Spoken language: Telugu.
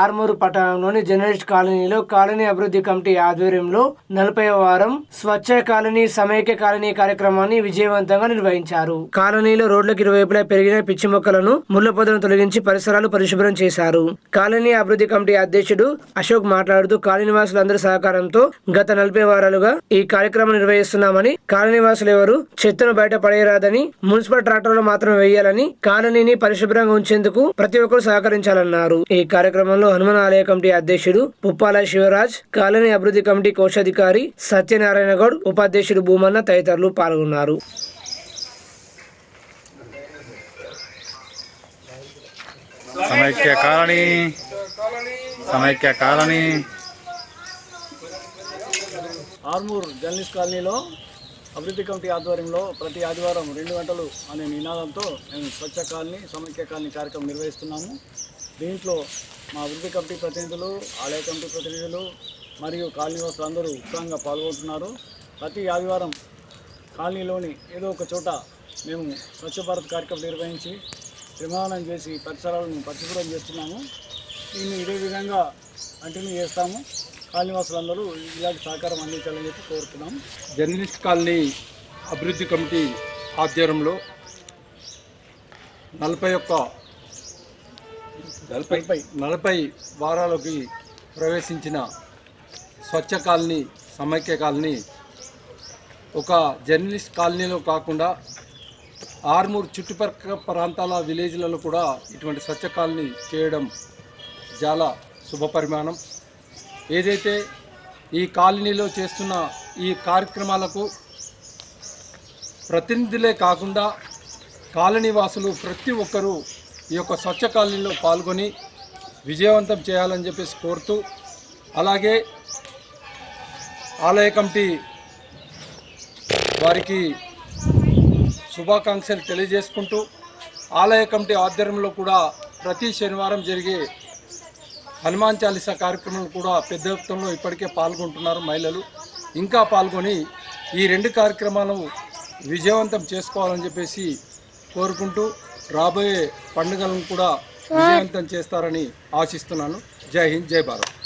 ఆర్మూరు పట్టణంలోని జర్నలిస్ట్ కాలనీలో కాలనీ అభివృద్ధి కమిటీ ఆధ్వర్యంలో నలభై వారం స్వచ్ఛ కాలనీ సమైక్య కాలనీ కార్యక్రమాన్ని విజయవంతంగా నిర్వహించారు. కాలనీలో రోడ్లకు ఇరువైపులా పెరిగిన పిచ్చి మొక్కలను ముళ్ళ పొదలను తొలగించి పరిసరాలు పరిశుభ్రం చేశారు. కాలనీ అభివృద్ధి కమిటీ అధ్యక్షుడు అశోక్ మాట్లాడుతూ కాలనీవాసులందరి సహకారంతో గత నలభై వారాలుగా ఈ కార్యక్రమం నిర్వహిస్తున్నామని కాలనీవాసులు ఎవరు చెత్తను బయట పడేయరాదని మున్సిపల్ ట్రాక్టర్లు మాత్రమే వేయాలని కాలనీని పరిశుభ్రంగా ఉంచేందుకు ప్రతి ఒక్కరు సహకరించాలన్నారు. ఈ కార్యక్రమంలో హనుమాన్ ఆలయ కమిటీ అధ్యక్షుడు పుప్పాల శివరాజ్ కాలనీ అభివృద్ధి కమిటీ కోశాధికారి సత్యనారాయణ గౌడ్ ఉపాధ్యక్షుడు భూమన్న తదితరులు పాల్గొన్నారు. సమైక్య కాలనీ సమైక్య కాలనీ. ఆర్మూర్ జర్నలిస్ట్ కాలనీలో అభివృద్ధి కమిటీ ఆధ్వర్యంలో ప్రతి ఆదివారం రెండు గంటలు అనే నినాదంతో మేము స్వచ్ఛ కాలనీ సమైక్య కాలనీ కార్యక్రమం నిర్వహిస్తున్నాము. దీంట్లో మా అభివృద్ధి కమిటీ ప్రతినిధులు ఆలయ కమిటీ ప్రతినిధులు మరియు కాలనీ వాసులు అందరూ ఉత్సాహంగా పాల్గొంటున్నారు. ప్రతి ఆదివారం కాలనీలోని ఏదో ఒక చోట మేము స్వచ్ఛ భారత్ కార్యక్రమం నిర్వహించి నిర్మాణం చేసి పరిసరాలను పరిశుభ్రం చేస్తున్నాము. దీన్ని ఇదే విధంగా కంటిన్యూ చేస్తాము. కాలనీవాసులందరూ ఇలాంటి సహకారం అందించాలని చెప్పి కోరుతున్నాము. జర్నలిస్ట్ కాలనీ అభివృద్ధి కమిటీ ఆధ్వర్యంలో నలభై ఒక్క నలభై నలభై వారాలకి ప్రవేశించిన స్వచ్ఛ కాలనీ సమైక్య కాలనీ ఒక జర్నలిస్ట్ కాలనీలో కాకుండా ఆర్మూర్ చుట్టుపక్కల ప్రాంతాల విలేజ్లలో కూడా ఇటువంటి స్వచ్ఛ కాలనీ చేయడం చాలా శుభపరిమాణం. ఏదైతే ఈ కాలనీలో చేస్తున్న ఈ కార్యక్రమాలకు ప్రతినిధులే కాకుండా కాలనీ వాసులు ప్రతి ఒక్కరూ ఈ యొక్క స్వచ్ఛ కాలనీలో పాల్గొని విజయవంతం చేయాలని చెప్పేసి కోరుతూ అలాగే ఆలయ కమిటీ వారికి శుభాకాంక్షలు తెలియజేసుకుంటూ ఆలయ కమిటీ ఆధ్వర్యంలో కూడా ప్రతి శనివారం జరిగే హనుమాన్ చాలీసా కార్యక్రమం కూడా పెద్ద ఎత్తులో ఇప్పటికే పాల్గొంటున్నారు మహిళలు. ఇంకా పాల్గొని ఈ రెండు కార్యక్రమాలను విజయవంతం చేసుకోవాలని చెప్పేసి కోరుకుంటూ రాబోయే పండుగలను కూడా విజయవంతం చేస్తారని ఆశిస్తున్నాను. జై హింద్ జై భారత్.